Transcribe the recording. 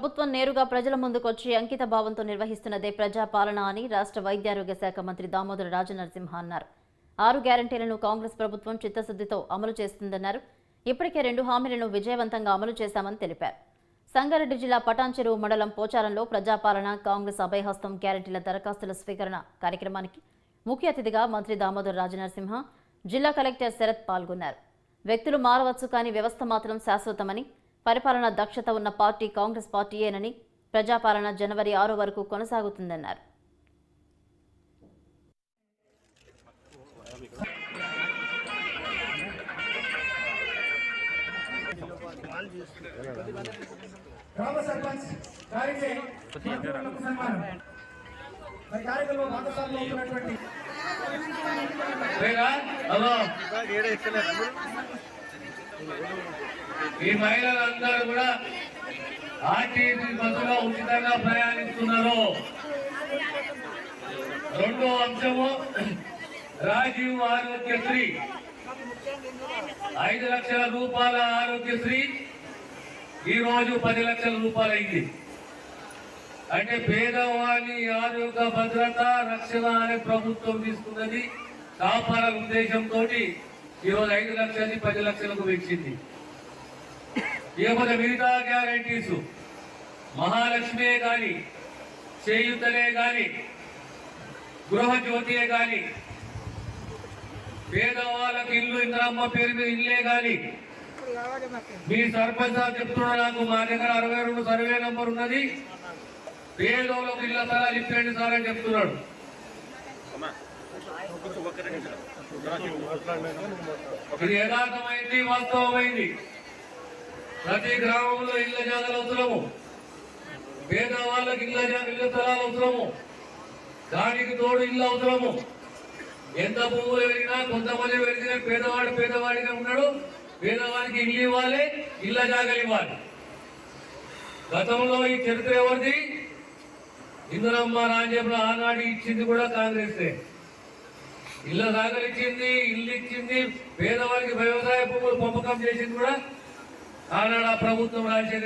ప్రభుత్వం నేరుగా ప్రజల ముందుకొచ్చి అంకిత భావంతో నిర్వహిస్తున్నదే ప్రజాపాలన అని రాష్ట్ర వైద్యారోగ్య శాఖ మంత్రి దామోదర రాజనరసింహ అన్నారు. ఆరు గ్యారంటీలను కాంగ్రెస్ ప్రభుత్వం చిత్తశుద్ధితో అమలు చేస్తుందన్నారు. ఇప్పటికే రెండు హామీలను విజయవంతంగా అమలు చేశామని తెలిపారు. సంగారెడ్డి జిల్లా పటాన్చెరువు మండలం పోచారంలో ప్రజాపాలన కాంగ్రెస్ అభయహస్తం గ్యారంటీల దరఖాస్తుల స్వీకరణ కార్యక్రమానికి ముఖ్య అతిథిగా మంత్రి దామోదర రాజనరసింహ జిల్లా కలెక్టర్ శరత్ పాల్గొన్నారు. వ్యక్తులు మారవచ్చు కానీ వ్యవస్థ మాత్రం శాశ్వతమని పరిపాలన దక్షత ఉన్న పార్టీ కాంగ్రెస్ పార్టీయేనని ప్రజాపాలన జనవరి ఆరు వరకు కొనసాగుతుందన్నారు. గ్రామ సర్పంచ్ గారికి మరి కార్యక్రమంలో భాగస్వామ్యం అవుతున్నటువంటి హలో. ఈ మహిళలందరూ కూడా ఆర్టీసీ బస్సులో ఉచితంగా ప్రయాణిస్తున్నారు. రెండో అంశము రాజీవ్ ఆరోగ్యశ్రీ ఐదు లక్షల రూపాయల ఆరోగ్యశ్రీ ఈ రోజు పది లక్షల రూపాయలు అయింది. అంటే పేదవాని ఆరోగ్య భద్రత రక్షణ అనే ప్రభుత్వం తీసుకున్నది. కాపాడాల ఉద్దేశంతో ఈరోజు ఐదు లక్షలని పది లక్షలకు పెంచింది. ఇకపోతే మిగతా గ్యారంటీస్. మహాలక్ష్మే కానీ చేయుతలే కానీ గృహజ్యోతియే కానీ పేదవాళ్ళకి ఇల్లు ఇంద్రమ్మ పేరు మీద ఇల్లే కానీ మీ సర్పంచ్ చెప్తున్నా నాకు మా దగ్గర అరవై రెండు సర్వే నంబర్ ఉన్నది. పేదోళ్ళకు ఇళ్ళ స్థలాలు ఇప్పండి సార్ అని చెప్తున్నాడు. ఇది యథార్థమైంది వాస్తవమైంది. ప్రతి గ్రామంలో ఇళ్ళ జాగాలు అవసరము. పేదవాళ్ళకి ఇళ్ళ జా- ఇళ్ళ స్థలాలు అవసరము. దానికి తోడు ఇల్లు అవసరము. ఎంత భూములు పెరిగినా కొంతమంది పెరిగిన పేదవాడు పేదవాడిగా ఉన్నాడు. పేదవాడికి ఇల్లు ఇవ్వాలి ఇళ్ళ జాగలు ఇవ్వాలి. గతంలో ఈ చరిత్ర ఎవరిది? ఇందులమ్మ రాజ్యంలో ఆనాడు ఇచ్చింది కూడా కాంగ్రెస్ ఇళ్ళ సాగలు ఇచ్చింది ఇల్లు ఇచ్చింది పేదవాడికి వ్యవసాయ భూములు పంపకం చేసింది కూడా ఆనాడు ప్రభుత్వం రాజశేఖర